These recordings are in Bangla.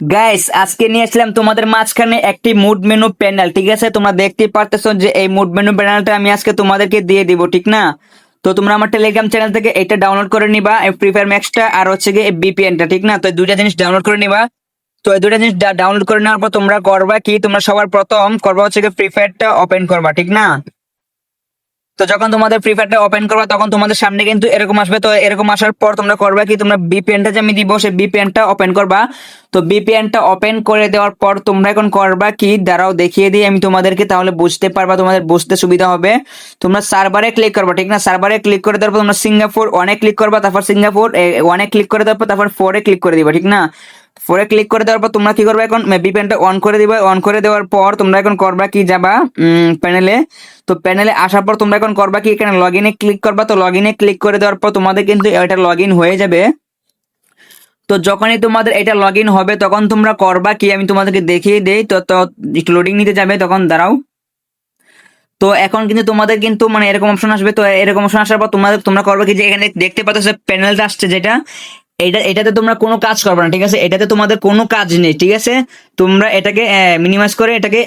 গাইস আজকে নিয়ে আসলাম তোমাদের মাঝখানে একটি মুড মেনু প্যানেল ঠিক আছে? তোমরা দেখতে পারতেছো যে এই মুড মেনু প্যানেলটা আমি আজকে তোমাদেরকে দিয়ে দিব, ঠিক না? তো তোমরা আমার টেলিগ্রাম চ্যানেল থেকে এটা ডাউনলোড করে নিবা ফ্রি ফায়ার ম্যাক্সটা আর হচ্ছে গিয়ে বিপিএনটা ঠিক না? তো দুইটা জিনিস ডাউনলোড করে নিবা। তো এই দুইটা জিনিস ডাউনলোড করে নেওয়ার পর তোমরা করবা কি? তোমরা সবার প্রথম করবা হচ্ছে গিয়ে ফ্রি ফায়ারটা ওপেন করবা, ঠিক না? তো যখন তোমাদের ফ্রি ওপেন করবা, তখন তোমাদের সামনে কিন্তু এরকম আসবে। তো এরকম আসার পর তোমরা করবা কি, তোমরা বিপিএনটা যে আমি দিব, সেই বিপিএনটা ওপেন করবা। তো বিপিএনটা ওপেন করে দেওয়ার পর তোমরা এখন করবা কি, দাঁড়াও, দেখিয়ে দিই আমি তোমাদেরকে, তাহলে বুঝতে পারবা, তোমাদের বুঝতে সুবিধা হবে। তোমরা সার্ভারে ক্লিক করবা, ঠিক না? সার্ভারে ক্লিক করে দেওয়ার পর তোমরা সিঙ্গাপুর অনেক ক্লিক করবা, তারপর সিঙ্গাপুর অনেক ক্লিক করে দেওয়ার পর তারপর ফোরে ক্লিক করে দিবা, ঠিক না? ফোরে ক্লিক করে দেওয়ার পর তোমরা কি করবে এখন? বিপিএনটা অন করে দিবা। অন করে দেওয়ার পর তোমরা এখন করবা কি যাবা? প্যানেলে তো প্যানেলে আসার পর তোমরা এখন করবা কি? এখানে লগ ইনে ক্লিক করবা। তো লগ ইনে ক্লিক করে দেওয়ার পর তোমাদের কিন্তু এটা লগ ইন হয়ে যাবে। তো যখনই তোমাদের এটা লগ ইন হবে, তখন তোমরা করবা কি? আমি তোমাদেরকে দেখিয়ে দেই। তো তো একটু লোডিং নিতে যাবে, তখন দাঁড়াও। তো এখন কিন্তু তোমাদের কিন্তু মানে এরকম অপশন আসবে। তো এরকম অপশন আসার পর তোমাদের, তোমরা করবে কি? যে এখানে দেখতে পাচ্ছ প্যানেলটা আসছে যেটা। এটা, এটাতে তোমরা কোনো কাজ করবে না, ঠিক আছে? এটাতে তোমাদের কোনো কাজ নেই, ঠিক আছে? তোমরা এটাকে মিনিমাইজ করে এটাকে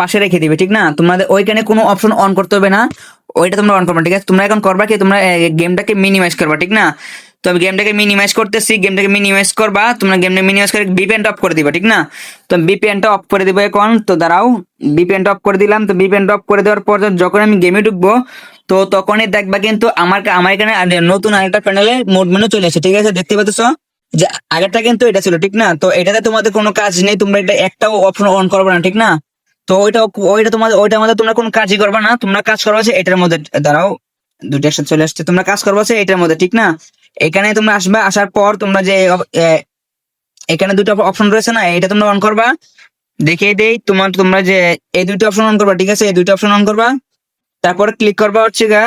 পাশে রেখে দিবে, ঠিক না? তোমাদের ওইখানে কোনো অপশন অন করতে হবে না। ওইটা তোমরা অন করবে ঠিক আছে? তোমরা এখন করবা কি? তোমরা গেমটাকে মিনিমাইজ করবা, ঠিক না? তো আমি গেমটাকে মিনিমাইজ করতেছি গেমটাকে মিনিমাইজ করবা, তোমরা গেমটা মিনিমাইজ করে বিপিএনটা অফ করে দিবা, ঠিক না? তো বিপিএনটা অফ করে দিবো এখন, তো দাঁড়াও বিপিএনটা অফ করে দিলাম, তো বিপিএনটা অফ করে দেওয়ার পর যখন আমি গেমে ঢুকবো তো তখনই দেখবা কিন্তু আমার আমার এখানে নতুন আরেকটা প্যানেলে মোট মেনু চলে এসেছে, ঠিক আছে? দেখতে পাচ্ছ? যে আগেরটা কিন্তু এটা ছিল, ঠিক না? তো এটাতে তোমাদের কোনো কাজ নেই, তোমরা এটা একটাও অপশন অন করবে না, ঠিক না? তো ওইটা ওইটা তোমাদের ওইটার মধ্যে তোমরা কোনো কাজই করবে না, তোমরা কাজ করবা হচ্ছে এটার মধ্যে। দাঁড়াও দুটো একসাথে চলে আসছে, তোমরা কাজ করবা হচ্ছে এটার মধ্যে, ঠিক না? এখানে তোমরা আসবে, আসার পর তোমরা যে এখানে দুটো অপশন রয়েছে না, এটা তোমরা অন করবা। দেখিয়ে দেই, তোমার তোমরা যে এই দুটো অপশন অন করবা, ঠিক আছে? এই দুটো অপশন অন করবা। তারপরে ক্লিক করবা হচ্ছে গা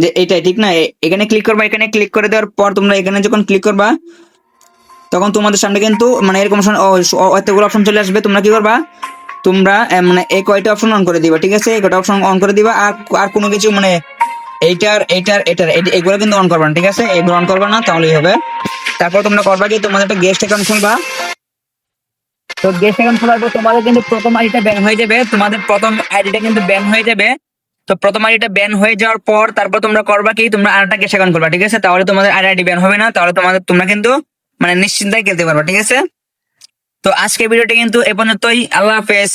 যে এটাই ঠিক না? এখানে ক্লিক করবা, এখানে ক্লিক করে দেওয়ার পর তোমরা এখানে যখন ক্লিক করবা, তখন তোমাদের সামনে কিন্তু মানে এরকম এতগুলো অপশন চলে আসবে। তোমরা কি করবা? তোমরা মানে এই কয়টা অপশন অন করে দিবা, ঠিক আছে? কয়টা অপশন অন করে দিবা। আর আর কোনো কিছু মানে এইটার এইটার, এটার এগুলো কিন্তু অন করবা না, ঠিক আছে? এগুলো অন করবা না, তাহলেই হবে। তারপর তোমরা করবা কি, তোমাদের একটা গেস্ট অ্যাকাউন্ট খুলবা। তো গেস্ট অ্যাকাউন্ট খোলার পর তোমাদের কিন্তু প্রথম আইডিটা ব্যান হয়ে যাবে। তোমাদের প্রথম আইডিটা কিন্তু ব্যান হয়ে যাবে। তো প্রথম আইডিটা ব্যান হয়ে যাওয়ার পর তারপর তোমরা করবা কি? তোমরা আরেকটাকে সেকন করবা, ঠিক আছে? তাহলে তোমাদের আর আইডি ব্যান হবে না, তাহলে তোমাদের, তোমরা কিন্তু মানে নিশ্চিন্তায় খেলতে পারবা, ঠিক আছে? তো আজকে ভিডিওটি কিন্তু এ পর্যন্তই। আল্লাহ হাফেজ।